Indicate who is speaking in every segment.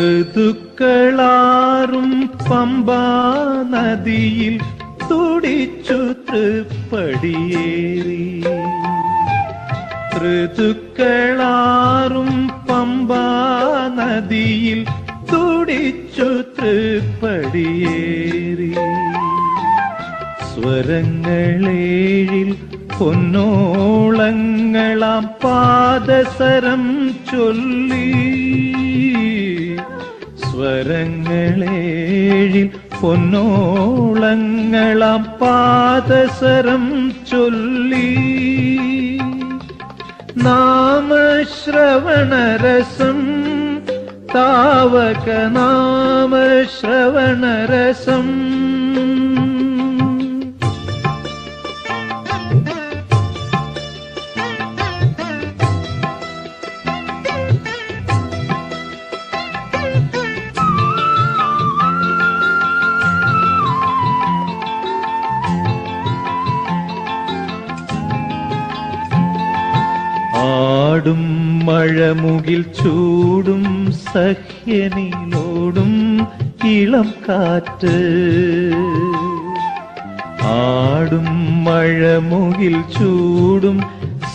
Speaker 1: ഋതുക്കളാറും പമ്പാ നദിയിൽ തുടിച്ചു തൃപ്പടിയേറി. ഋതുക്കളാറും പമ്പാ നദിയിൽ തുടിച്ചു തൃപ്പടിയേറി. സ്വരങ്ങളേഴിൽ പൊന്നോളങ്ങളാം പാദസരം ചൊല്ലി. സ്വരങ്ങളേഴിൽ പൊന്നോളങ്ങളാം പാദസരം ചൊല്ലി. നാമശ്രവണരസം താവക നാമശ്രവണരസം ആടും മഴമുകിൽ ചൂടും സഹ്യനിലോടും ഇളം കാറ്റ്. ആടും മഴമുകിൽ ചൂടും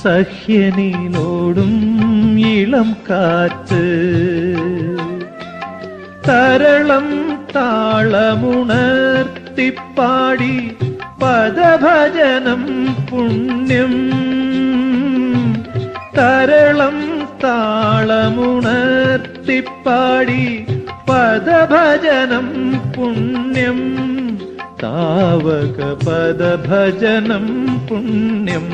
Speaker 1: സഹ്യനിലോടും ഇളം കാറ്റ്. തരളം താളമുണർത്തിപ്പാടി പദഭജനം പുണ്യം. തരളം താളമുണർത്തിപ്പാടി പദഭജനം പുണ്യം താവക പദഭജനം പുണ്യം.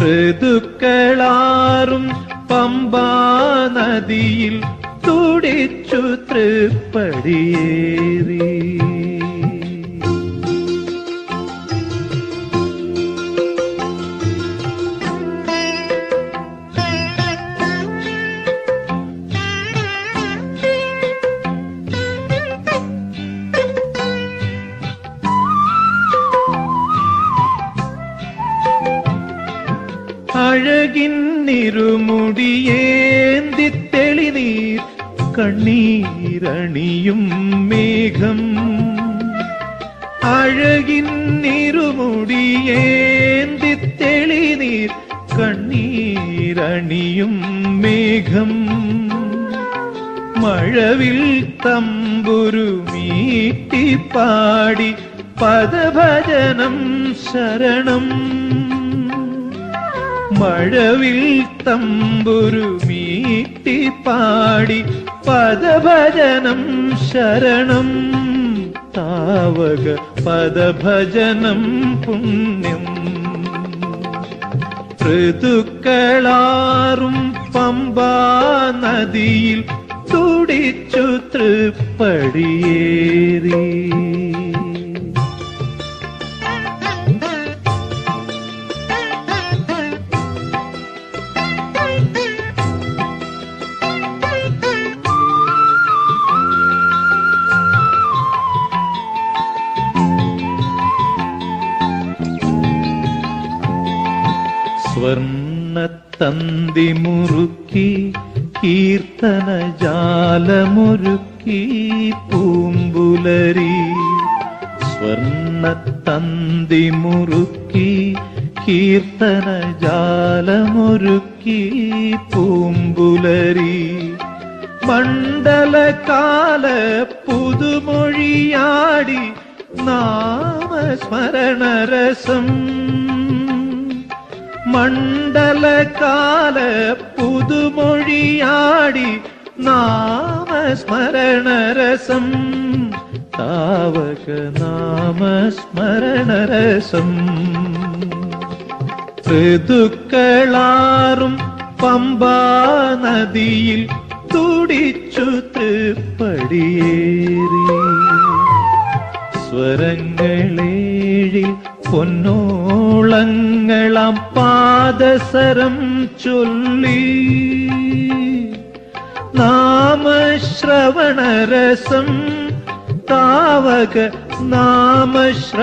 Speaker 1: ഋതുക്കളാറും പമ്പാ നദിയിൽ തുടിച്ചു തൃപ്പടിയേറി അഴകിൻ നിരുമുടിയേന്തി തെളിനീർ കണ്ണീരണിയും മേഘം. അഴകിൻ നിരുമുടിയേന്തി തെളിനീർ കണ്ണീരണിയും മേഘം. മഴവിൽ തമ്പുരു മീട്ടിപ്പാടി പദഭജനം ശരണം. മഴവിൽ തമ്പുരു മീട്ടിപ്പാടി പദഭജനം ശരണം. താവക പദഭജനം പുണ്യം. ഋതുക്കളാറും പമ്പാ നദിയിൽ തുടിച്ചു തൃപ്പടിയേറി. സ്വർണത്തന്തി മുറുക്കി കീർത്തന ജാലമൊരുക്കി പൂമ്പുലരി. സ്വർണത്തന്തി മുറുക്കി കീർത്തന ജാലമൊരുക്കി പൂമ്പുലരി. മണ്ഡലകാല പുതുമൊഴിയാടി നാമസ്മരണരസം. മണ്ഡലകാല പുതുമൊഴിയാടി നാമസ്മരണരസം. താവക നാമസ്മരണരസം ഋതുക്കളാറും പമ്പാ നദിയിൽ തുടിച്ചു തൃപ്പടിയേറി. സ്വരങ്ങളേഴിൽ പൊന്നോളങ്ങളാം പാദസരം ചൊല്ലി നാമശ്രവണരസം താവക നാമശ്രവണരസം